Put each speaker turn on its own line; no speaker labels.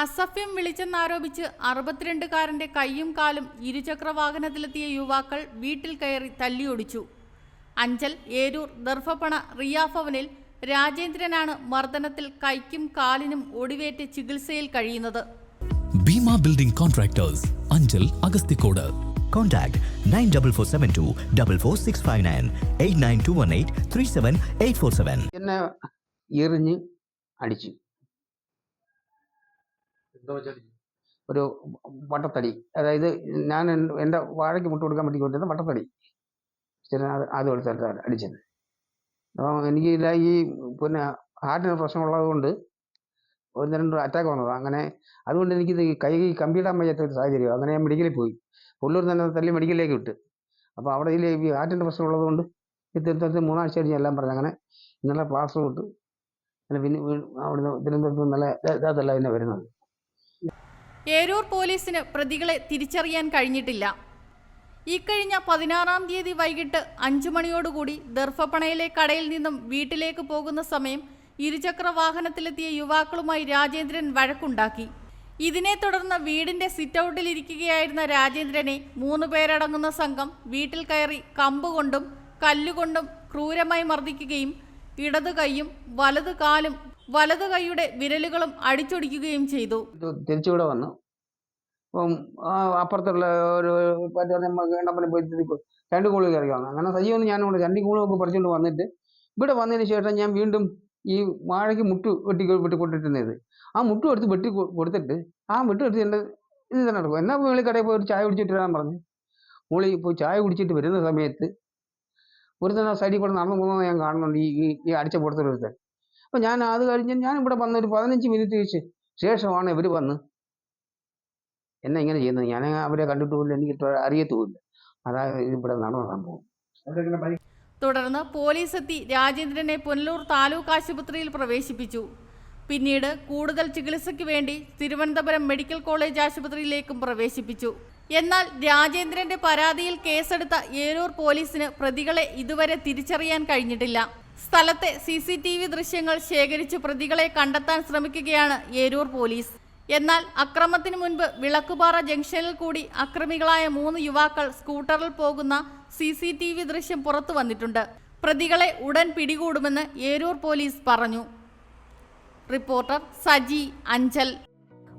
അസഭ്യം വിളിച്ചെന്നാരോപിച്ച് അറുപത്തിരണ്ടുകാരന്റെ കൈയും കാലും ഇരുചക്ര വാഹനത്തിലെത്തിയ യുവാക്കൾ വീട്ടിൽ കയറി തല്ലിയൊടിച്ചു. അഞ്ചൽ ഏരൂർ ദർഭപ്പണ റിയാഫവനിൽ രാജേന്ദ്രനാണ് മർദ്ദനത്തിൽ കൈക്കും കാലിനും ഒടിവേറ്റ് ചികിത്സയിൽ കഴിയുന്നത്.
Bhima building contractors Anchal Agasthikode
Contact 94472 44659 89218 37847.
എന്നെ എറിഞ്ഞ് അടിച്ചു. ഒരു വട്ടത്തടി. അതായത് ഞാൻ എന്റെ വാഴയ്ക്ക് മുട്ട് കൊടുക്കാൻ വേണ്ടി കൊണ്ടിരുന്ന വട്ടത്തടി. ചേട്ടൻ ആദ്യം അത് അടിച്ചത്. അപ്പം എനിക്ക് ഈ പിന്നെ ഹാർട്ടിന് പ്രശ്നമുള്ളത് കൊണ്ട് ഒന്ന് രണ്ട് അറ്റാക്ക് വന്നത്. അങ്ങനെ അതുകൊണ്ട് എനിക്കിത് കൈ കമ്പിയിടാൻ വയ്യാത്ത ഒരു സാഹചര്യം. അങ്ങനെ ഞാൻ മെഡിക്കലിൽ പോയി. പുള്ളൂർ തന്നെ തല്ലി മെഡിക്കലിലേക്ക് വിട്ട്. അപ്പോൾ അവിടെ ഇതിൽ ഈ ഹാർട്ടിന്റെ പ്രശ്നമുള്ളത് കൊണ്ട് ഇത്തരത്തിൽ മൂന്നാഴ്ച കഴിഞ്ഞ് എല്ലാം പറഞ്ഞു അങ്ങനെ ഇന്നലെ പ്ലാസ്റ്റർ വിട്ട് പിന്നെ അവിടുന്ന് തിരുവനന്തപുരത്ത് നല്ല ഇതല്ല പിന്നെ വരുന്നത്.
ഏരൂർ പോലീസിന് പ്രതികളെ തിരിച്ചറിയാൻ കഴിഞ്ഞിട്ടില്ല. ഇക്കഴിഞ്ഞ പതിനാറാം തീയതി വൈകിട്ട് അഞ്ചു മണിയോടുകൂടി ദർഭപ്പണയിലെ കടയിൽ നിന്നും വീട്ടിലേക്ക് പോകുന്ന സമയം ഇരുചക്ര വാഹനത്തിലെത്തിയ യുവാക്കളുമായി രാജേന്ദ്രൻ വഴക്കുണ്ടാക്കി. ഇതിനെ തുടർന്ന് വീടിന്റെ സിറ്റൗട്ടിൽ ഇരിക്കുകയായിരുന്ന രാജേന്ദ്രനെ മൂന്ന് പേരടങ്ങുന്ന സംഘം വീട്ടിൽ കയറി കമ്പുകൊണ്ടും കല്ലുകൊണ്ടും ക്രൂരമായി മർദ്ദിക്കുകയും ഇടതു കൈയും വലതു കാലും വലതു കൈയുടെ വിരലുകളും അടിച്ചൊടിക്കുകയും ചെയ്തു.
തിരിച്ചുകൂടെ വന്നു. അപ്പം അപ്പുറത്തുള്ള ഒരു പറ്റി പോയി രണ്ട് കൂളി കയറി വന്നു അങ്ങനെ സജീവന് ഞാൻ കൂടെ രണ്ട് കൂളൊക്കെ പറിച്ചുകൊണ്ട് വന്നിട്ട് ഇവിടെ വന്നതിന് ശേഷം ഞാൻ വീണ്ടും ഈ വാഴയ്ക്ക് മുട്ട് വെട്ടി വെട്ടി കൊണ്ടിട്ടുന്നത് ആ മുട്ടും എടുത്ത് വെട്ടി കൊടുത്തിട്ട് ആ മുട്ടു എടുത്ത് എന്റെ ഇത് തന്നെ നടക്കും എന്നാ മുകളിൽ കടയിൽ പോയി ഒരു ചായ കുടിച്ചിട്ട് വരാൻ പറഞ്ഞു. മുകളിൽ പോയി ചായ കുടിച്ചിട്ട് വരുന്ന സമയത്ത് ഒരു തന്നെ സൈഡിൽ കൂടെ നടന്നു പോകുന്നത് ഞാൻ കാണുന്നുണ്ട് ഈ ഈ- അടിച്ച പുറത്തൊരു അപ്പം ഞാൻ അത് കഴിഞ്ഞ് ഞാൻ ഇവിടെ വന്ന ഒരു പതിനഞ്ച് മിനിറ്റ് വെച്ച് ശേഷമാണ് ഇവർ വന്ന്. എന്നെ ഇങ്ങനെ ചെയ്യുന്നത്. ഞാൻ അവരെ കണ്ടിട്ടുമില്ല എനിക്ക് അറിയത്തുമില്ല. അതായത് ഇവിടെ നടന്ന സംഭവം.
തുടർന്ന് പോലീസ് എത്തി രാജേന്ദ്രനെ പുനലൂർ താലൂക്ക് ആശുപത്രിയിൽ പ്രവേശിപ്പിച്ചു. പിന്നീട് കൂടുതൽ ചികിത്സയ്ക്ക് വേണ്ടി തിരുവനന്തപുരം മെഡിക്കൽ കോളേജ് ആശുപത്രിയിലേക്കും പ്രവേശിപ്പിച്ചു. എന്നാൽ രാജേന്ദ്രന്റെ പരാതിയിൽ കേസെടുത്ത ഏരൂർ പോലീസിന് പ്രതികളെ ഇതുവരെ തിരിച്ചറിയാൻ കഴിഞ്ഞിട്ടില്ല. സ്ഥലത്തെ സി സി ടി വി ദൃശ്യങ്ങൾ ശേഖരിച്ച് പ്രതികളെ കണ്ടെത്താൻ ശ്രമിക്കുകയാണ് ഏരൂർ പോലീസ്. എന്നാൽ അക്രമത്തിന് മുൻപ് വിളക്കുപാറ ജംഗ്ഷനിൽ കൂടി അക്രമികളായ മൂന്ന് യുവാക്കൾ സ്കൂട്ടറിൽ പോകുന്ന സി സി ടി വി ദൃശ്യം പുറത്തു വന്നിട്ടുണ്ട്. പ്രതികളെ ഉടൻ പിടികൂടുമെന്ന് ഏരൂർ പോലീസ് പറഞ്ഞു. റിപ്പോർട്ടർ സജി അഞ്ചൽ.